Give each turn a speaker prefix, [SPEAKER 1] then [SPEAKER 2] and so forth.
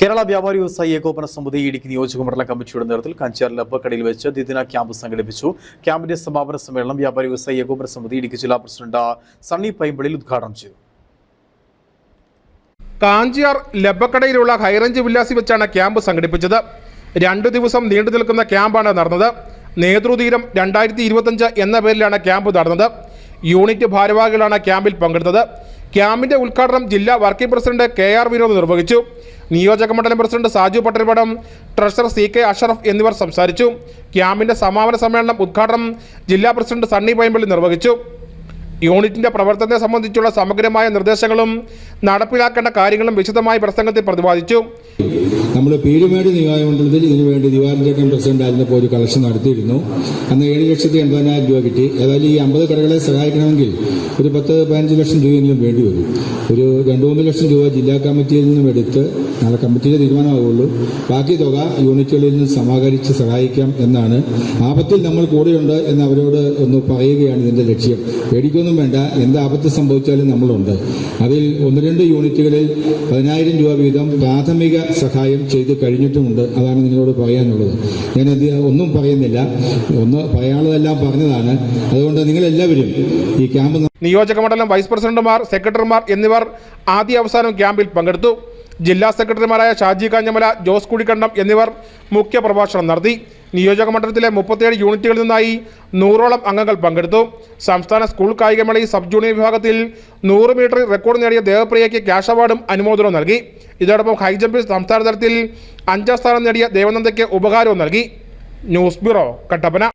[SPEAKER 1] കേരള വ്യാപാരി വ്യവസായി ഏകോപന സമിതി ഇടുക്കി നിയോജക മണ്ഡലം കമ്മിറ്റിയുടെ നേതൃത്വത്തിൽ കഞ്ചാറിൽ അപ്പക്കടയിൽ വെച്ച് ദ്വിദിന ക്യാമ്പ് സംഘടിപ്പിച്ചു. ക്യാമ്പിന്റെ സമാപന സമ്മേളനം വ്യാപാരി വ്യവസായി ഏകോപന സമിതി ഇടുക്കി ജില്ലാ പ്രസിഡന്റ് സണ്ണി പൈമ്പളിൽ ഉദ്ഘാടനം ചെയ്തു.
[SPEAKER 2] കാഞ്ചിയാർ ലബക്കടയിലുള്ള ഹൈറേഞ്ച് വില്ലാസി വെച്ചാണ് ക്യാമ്പ് സംഘടിപ്പിച്ചത്. രണ്ടു ദിവസം നീണ്ടു നിൽക്കുന്ന ക്യാമ്പാണ് നടന്നത്. നേതൃതീരം രണ്ടായിരത്തി ഇരുപത്തഞ്ച് എന്ന പേരിലാണ് ക്യാമ്പ് നടന്നത്. യൂണിറ്റ് ഭാരവാഹികളാണ് ക്യാമ്പിൽ പങ്കെടുത്തത്. ക്യാമ്പിന്റെ ഉദ്ഘാടനം ജില്ലാ working president K R Vinod നിർവഹിച്ചു. നിയോജക മണ്ഡലം president Saju Pattaripadam treasurer C K Ashraf എന്നിവർ സംസാരിച്ചു. ക്യാമ്പിന്റെ സമാപന സമ്മേളനം ഉദ്ഘാടനം ജില്ലാ പ്രസിഡന്റ് സണ്ണി പൈമ്പള്ളി നിർവഹിച്ചു. യൂണിറ്റിന്റെ പ്രവർത്തനത്തെ സംബന്ധിച്ചുള്ള സമഗ്രമായ നിർദ്ദേശങ്ങളും നടപ്പിലാക്കേണ്ട കാര്യങ്ങളും വിശദമായി പ്രസംഗത്തിൽ പ്രതിപാദിച്ചു.
[SPEAKER 3] നമ്മൾ പേരുമേട് നിയമമണ്ഡലത്തിൽ ഇതിനുവേണ്ടി വേണ്ടി ദിവാരഞ്ചേക്കൻ പ്രസിഡന്റ് ആയിരുന്നപ്പോൾ ഒരു കളക്ഷൻ നടത്തിയിരുന്നു. അന്ന് ഏഴ് ലക്ഷത്തി എൺപതിനായിരം രൂപ കിട്ടി. ഏതായാലും ഈ അമ്പത് കടകളെ സഹായിക്കണമെങ്കിൽ ഒരു പത്ത് പതിനഞ്ച് ലക്ഷം രൂപയെങ്കിലും വേണ്ടി വരും. ഒരു രണ്ട് മൂന്ന് ലക്ഷം രൂപ ജില്ലാ കമ്മിറ്റിയിൽ നിന്നും എടുത്ത് നാളെ കമ്മിറ്റിയുടെ തീരുമാനമാവുള്ളൂ. ബാക്കി തുക യൂണിറ്റുകളിൽ നിന്ന് സമാഹരിച്ച് സഹായിക്കാം എന്നാണ്. ആപത്തിൽ നമ്മൾ കൂടെയുണ്ട് എന്ന് അവരോട് ഒന്ന് പറയുകയാണ് ഇതിന്റെ ലക്ഷ്യം. വേണ്ട. എന്ത് ആപത്ത് സംഭവിച്ചാലും നമ്മളുണ്ട്. അതിൽ ഒന്ന് രണ്ട് യൂണിറ്റുകളിൽ പതിനായിരം രൂപ വീതം പ്രാഥമിക സഹായം ചെയ്ത് കഴിഞ്ഞിട്ടുമുണ്ട്. അതാണ് നിങ്ങളോട് പറയാനുള്ളത്. ഞാൻ എന്ത് ഒന്നും പറയുന്നില്ല. ഒന്ന് പറയാനുള്ളതെല്ലാം പറഞ്ഞതാണ്. അതുകൊണ്ട് നിങ്ങളെല്ലാവരും ഈ ക്യാമ്പ്
[SPEAKER 2] നിയോജക മണ്ഡലം വൈസ് പ്രസിഡന്റുമാർ സെക്രട്ടറിമാർ എന്നിവർ ആദ്യ അവസാനം ക്യാമ്പിൽ പങ്കെടുത്തു. ജില്ലാ സെക്രട്ടറിമാരായ ഷാജി കാഞ്ഞമല ജോസ് കുടിക്കണ്ടം എന്നിവർ മുഖ്യ പ്രഭാഷണം നടത്തി. നിയോജക മണ്ഡലത്തിലെ മുപ്പത്തിയേഴ് യൂണിറ്റുകളിൽ നിന്നായി നൂറോളം അംഗങ്ങൾ പങ്കെടുത്തു. സംസ്ഥാന സ്കൂൾ കായികമേളയിൽ സബ് ജൂനിയർ വിഭാഗത്തിൽ നൂറ് മീറ്റർ റെക്കോർഡ് നേടിയ ദേവപ്രിയയ്ക്ക് ക്യാഷ് അവാർഡും അനുമോദനവും നൽകി. ഇതോടൊപ്പം ഹൈജമ്പിൽ സംസ്ഥാന തലത്തിൽ അഞ്ചാം സ്ഥാനം നേടിയ ദേവനന്ദയ്ക്ക് ഉപകാരവും നൽകി. News bureau Kattappana.